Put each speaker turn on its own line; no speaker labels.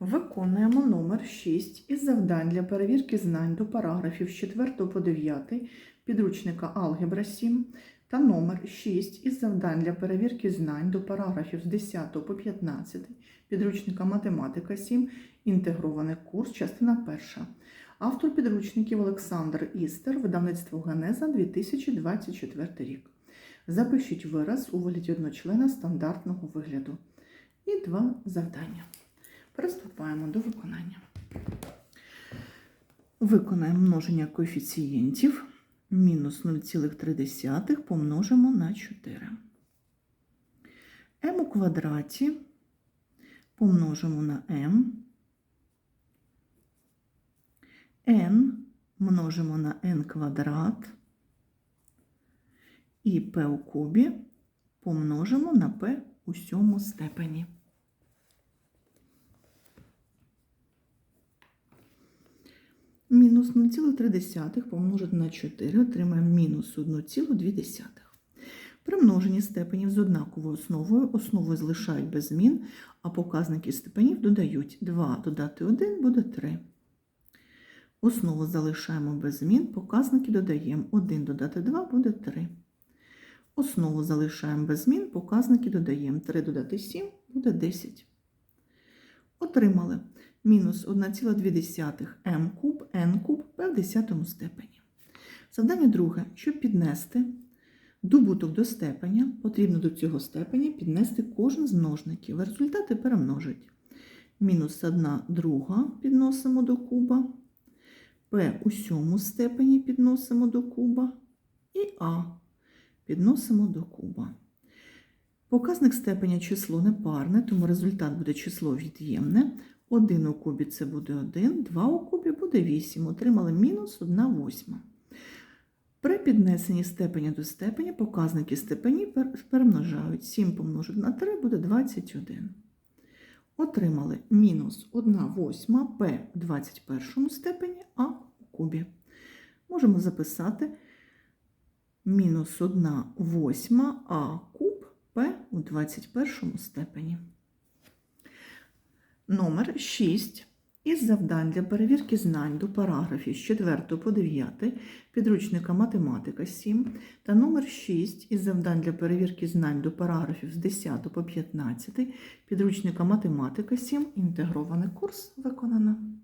Виконуємо номер 6 із завдань для перевірки знань до параграфів з 4 по 9 підручника Алгебра 7 та номер 6 із завдань для перевірки знань до параграфів з 10 по 15 підручника Математика 7 інтегрований курс, частина 1. Автор підручників Олександр Істер, видавництво Генеза 2024 рік. Запишіть вираз у вигляді одночлена стандартного вигляду. І два завдання. Приступаємо до виконання. Виконаємо множення коефіцієнтів. Мінус 0,3 помножимо на 4. m у квадраті помножимо на m. n множимо на n квадрат. І p у кубі помножимо на p у сьому степені. Мінус 0,3 помножити на 4 отримаємо мінус 1,2. При множенні степенів з однаковою основою основи залишають без змін, а показники степенів додають 2 додати 1 буде 3. Основу залишаємо без змін, показники додаємо 1 додати 2 буде 3. Основу залишаємо без змін, показники додаємо 3 додати 7 буде 10. Отримали мінус 1,2 м куб, n куб в 10 степені. Завдання друге. Щоб піднести добуток до степеня, потрібно до цього степеня піднести кожен з множників. Результати перемножить. Мінус 1 друга підносимо до куба, p у сьому степені підносимо до куба і а підносимо до куба. Показник степеня число непарне, тому результат буде число від'ємне. 1 у кубі це буде 1, 2 у кубі буде 8. Отримали мінус 1 восьма. При піднесенні степеня до степеня показники степені перемножають. 7 помножити на 3 буде 21. Отримали мінус 1 восьма p в 21 степені, а у кубі. Можемо записати мінус 1 восьма а куб p у 21 степені. Номер 6 із завдань для перевірки знань до параграфів з 4 по 9 підручника Математика 7 та номер 6 із завдань для перевірки знань до параграфів з 10 по 15 підручника Математика 7 інтегрований курс виконано.